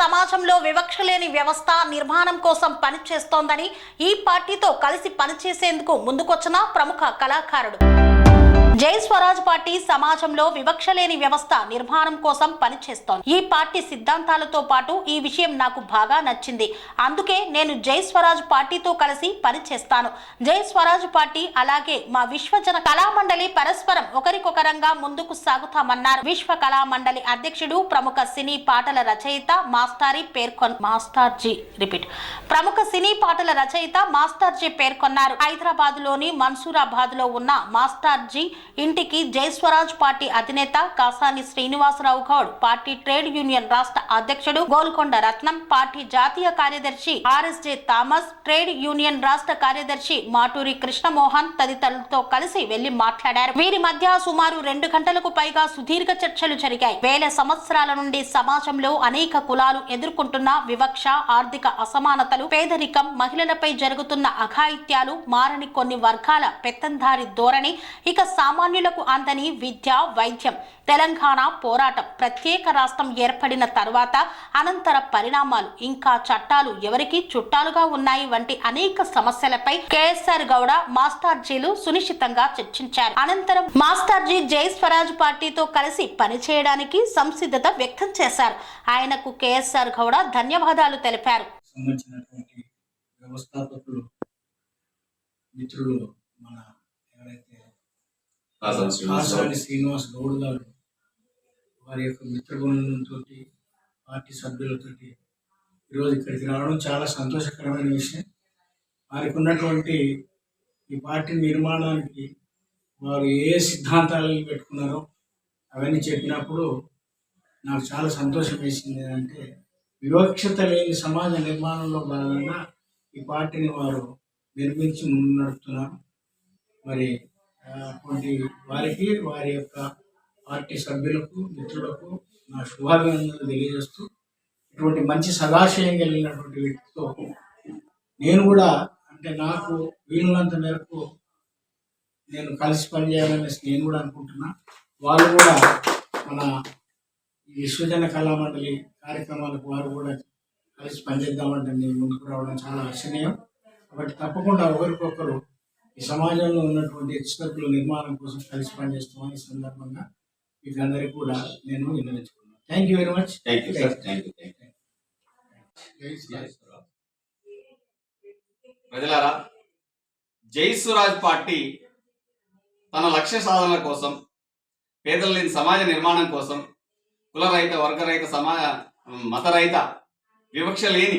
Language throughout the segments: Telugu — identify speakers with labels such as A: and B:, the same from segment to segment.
A: సమాజంలో వివక్ష లేని వ్యవస్థ నిర్మాణం కోసం పనిచేస్తోందని ఈ పార్టీతో కలిసి పనిచేసేందుకు ముందుకొచ్చిన ప్రముఖ కళాకారుడు. జై స్వరాజ్ పార్టీ సమాజంలో వివక్ష లేని వ్యవస్థ నిర్మాణం కోసం పనిచేస్తోంది. ఈ పార్టీ సిద్ధాంతాలతో పాటు ఈ విషయం నాకు బాగా నచ్చింది. అందుకే నేను జై స్వరాజ్ పార్టీతో కలిసి పనిచేస్తాను. జై స్వరాజ్ పార్టీ అలాగే మా విశ్వజన కళామండలి పరస్పరం ఒకరికొకరంగా ముందుకు సాగుతామన్నారు. విశ్వ కళామండలి అధ్యక్షుడు ప్రముఖ సినీ పాటల రచయిత మాస్టారి పేర్కొన్ మాస్టార్జీ రిపీట్. ప్రముఖ సినీ పాటల రచయిత మాస్టార్జీ పేర్కొన్నారు. హైదరాబాద్లోని మన్సూరాబాద్లో ఉన్న మాస్టార్జీ ఇంటికి జై స్వరాజ్ పార్టీ అధినేత Kasani Srinivasarao Goud party trade union రాష్ట్ర అధ్యక్షుడు గోల్కొండ రత్నం పార్టీ జాతీయ కార్యదర్శి ఆర్ఎస్జే థామస్ ట్రేడ్ యూనియన్ రాష్ట్ర కార్యదర్శి మాటూరి కృష్ణమోహన్ తదితరులతో కలిసి వెళ్ళి మాట్లాడారు. వీరి మధ్య సుమారు రెండు గంటలకు పైగా సుదీర్ఘ చర్చలు జరిగాయి. వేల సంవత్సరాల నుండి సమాజంలో అనేక కులాలు ఎదుర్కొంటున్న వివక్ష ఆర్థిక అసమానతలు పేదరికం మహిళలపై జరుగుతున్న అఘాయిత్యాలు మారని కొన్ని వర్గాల పెత్తందారి ధోరణి ఇక సామాన్యులకు అందని విద్య వైద్యం తెలంగాణ పోరాటం ప్రత్యేక రాష్ట్రం ఏర్పడిన తర్వాత అనంతర పరిణామాలు ఇంకా చట్టాలు ఎవరికి చుట్టాలుగా ఉన్నాయి వంటి అనేక సమస్యలపై కేఎస్ఆర్ గౌడ మాస్టార్జీలు సునిశ్చితంగా చర్చించారు. అనంతరం మాస్టార్జీ జై స్వరాజ్ పార్టీతో కలిసి పనిచేయడానికి సంసిద్ధత వ్యక్తం చేశారు. ఆయనకు కేఎస్ఆర్ గౌడ ధన్యవాదాలు తెలిపారు.
B: మిత్రులు
C: కాసాని శ్రీనివాస్ గౌడ్.
B: శ్రీనివాస్ గారు వారి యొక్క మిత్రబృందంతో పార్టీ సభ్యులతో ఈరోజు ఇక్కడికి రావడం చాలా సంతోషకరమైన విషయం వారికి ఉన్నటువంటి ఈ పార్టీ నిర్మాణానికి వారు ఏ సిద్ధాంతాలను పెట్టుకున్నారో అవన్నీ చెప్పినప్పుడు నాకు చాలా సంతోషం వేసింది అంటే వివక్షత లేని సమాజ నిర్మాణంలో భాగంగా ఈ పార్టీని వారు నిర్మించి ముందు నడుపుతున్నారు మరి అటువంటి వారికి వారి యొక్క పార్టీ సభ్యులకు మిత్రులకు నా శుభాభినందనలు తెలియజేస్తూ ఇటువంటి మంచి సదాశయం కలిగినటువంటి వ్యక్తితో నేను కూడా అంటే నాకు వీలున్నంత మేరకు నేను కలిసి పనిచేయాలనేసి నేను కూడా అనుకుంటున్నా. వాళ్ళు కూడా మన ఈ విశ్వజన కళామండలి కార్యక్రమాలకు వారు కూడా కలిసి పనిచేద్దామంటే నేను ముందుకు రావడం చాలా ఆశ్చర్యం కాబట్టి తప్పకుండా ఒకరికొకరు ఈ సమాజంలో ఉన్నటువంటి ఎక్స్పర్టుల నిర్మాణం కోసం కలిసి పనిచేస్తామని ఈ సందర్భంగా. మీకు అందరికీ కూడా నేను విన్నవించుకున్నాను thank you very much
C: thank you sir thank you thank you ప్రజలారా జై స్వరాజ్ పార్టీ తన లక్ష్య సాధన కోసం పేదల లేని సమాజ నిర్మాణం కోసం కులరహిత వర్గరహిత సమాజ మతరహిత వివక్ష లేని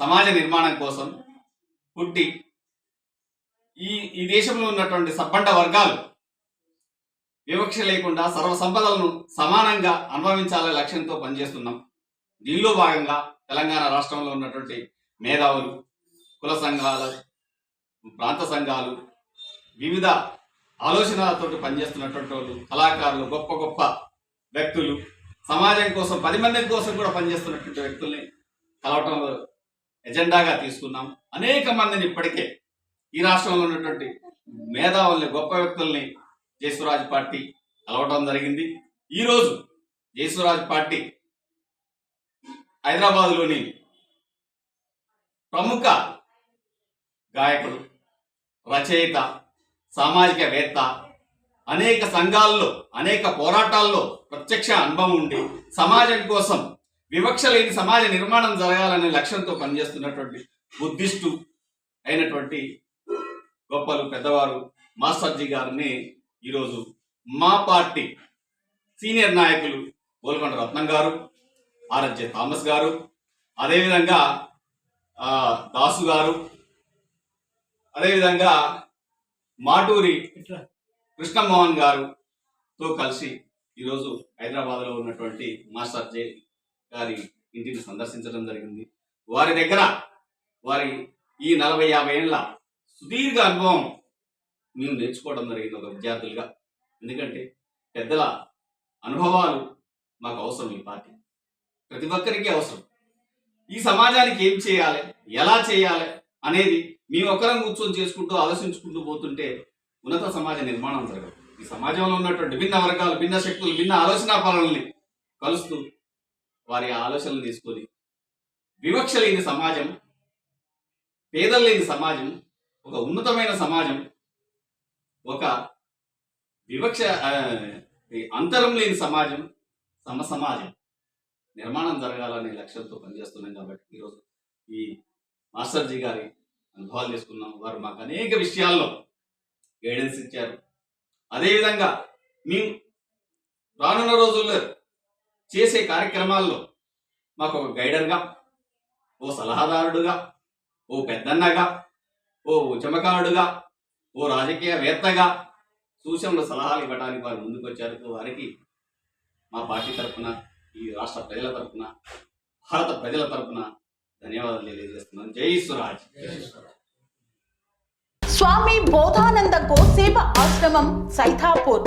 C: సమాజ నిర్మాణం కోసం పుట్టి ఈ ఈ దేశంలో ఉన్నటువంటి సబ్బండ వర్గాలు వివక్ష లేకుండా సర్వ సంపదలను సమానంగా అనుభవించాలనే లక్ష్యంతో పనిచేస్తున్నాం. దీనిలో భాగంగా తెలంగాణ రాష్ట్రంలో ఉన్నటువంటి మేధావులు కుల సంఘాలు ప్రాంత సంఘాలు వివిధ ఆలోచనలతోటి పనిచేస్తున్నటువంటి వాళ్ళు కళాకారులు గొప్ప గొప్ప వ్యక్తులు సమాజం కోసం పది మంది కోసం కూడా పనిచేస్తున్నటువంటి వ్యక్తుల్ని కలవటంలో ఎజెండాగా తీసుకున్నాం. అనేక మందిని ఇప్పటికే ఈ రాష్ట్రంలో ఉన్నటువంటి మేధావుల్ని గొప్ప వ్యక్తుల్ని జయసురాజ్ పార్టీ కలవడం జరిగింది. ఈరోజు జయసురాజ్ పార్టీ హైదరాబాద్లోని ప్రముఖ గాయకుడు రచయిత సామాజికవేత్త అనేక సంఘాల్లో అనేక పోరాటాల్లో ప్రత్యక్ష అనుభవం ఉండి సమాజం కోసం వివక్ష లేని సమాజ నిర్మాణం జరగాలనే లక్ష్యంతో పనిచేస్తున్నటువంటి బుద్ధిస్టు అయినటువంటి గొప్పలు పెద్దవారు మాస్టర్జీ గారిని ఈరోజు మా పార్టీ సీనియర్ నాయకులు గోల్కొండ రత్నం గారు ఆర్ఎస్జే థామస్ గారు అదేవిధంగా దాసు గారు అదేవిధంగా మాటూరి కృష్ణమోహన్ గారుతో కలిసి ఈరోజు హైదరాబాద్లో ఉన్నటువంటి మాస్టర్ జే గారి ఇంటిని సందర్శించడం జరిగింది. వారి దగ్గర వారి ఈ నలభై యాభై ఏళ్ళ సుదీర్ఘ అనుభవం మేము నేర్చుకోవడం జరిగింది ఒక విద్యార్థులుగా. ఎందుకంటే పెద్దల అనుభవాలు మాకు అవసరం ఈ పార్టీ. ప్రతి ఒక్కరికి అవసరం. ఈ సమాజానికి ఏం చేయాలి? ఎలా చేయాలి? అనేది మేము ఒకరం కూర్చొని చేసుకుంటూ ఆలోచించుకుంటూ పోతుంటే ఉన్నత సమాజ నిర్మాణం జరగదు. ఈ సమాజంలో ఉన్నటువంటి భిన్న వర్గాలు భిన్న శక్తులు భిన్న ఆలోచన పాలనల్ని కలుస్తూ వారి ఆలోచనలు తీసుకొని వివక్ష లేని సమాజం పేదలు లేని సమాజం ఒక ఉన్నతమైన సమాజం ఒక వివక్ష అంతరం లేని సమాజం సమ సమాజం. నిర్మాణం జరగాలనే లక్ష్యంతో పనిచేస్తున్నాం కాబట్టి ఈరోజు ఈ మాస్టర్జీ గారి అనుభవాలు తీసుకున్నాం వారు మాకు అనేక విషయాల్లో గైడెన్స్ ఇచ్చారు. అదేవిధంగా మేము రానున్న రోజుల్లో చేసే కార్యక్రమాల్లో మాకు ఒక గైడర్గా ఓ సలహాదారుడుగా ఓ పెద్దన్నగా ఓ ఉద్యమకారుడుగా ఓ రాజకీయవేత్తగా సూచనలు సలహాలు ఇవ్వడానికి వారు ముందుకొచ్చారు. వారికి మా పార్టీ తరఫున ఈ రాష్ట్ర ప్రజల తరఫున భారత ప్రజల తరఫున ధన్యవాదాలు తెలియజేస్తున్నాను. జై సురాజ్
A: స్వామి బోధానంద గోసేవ ఆశ్రమం సైథాపూర్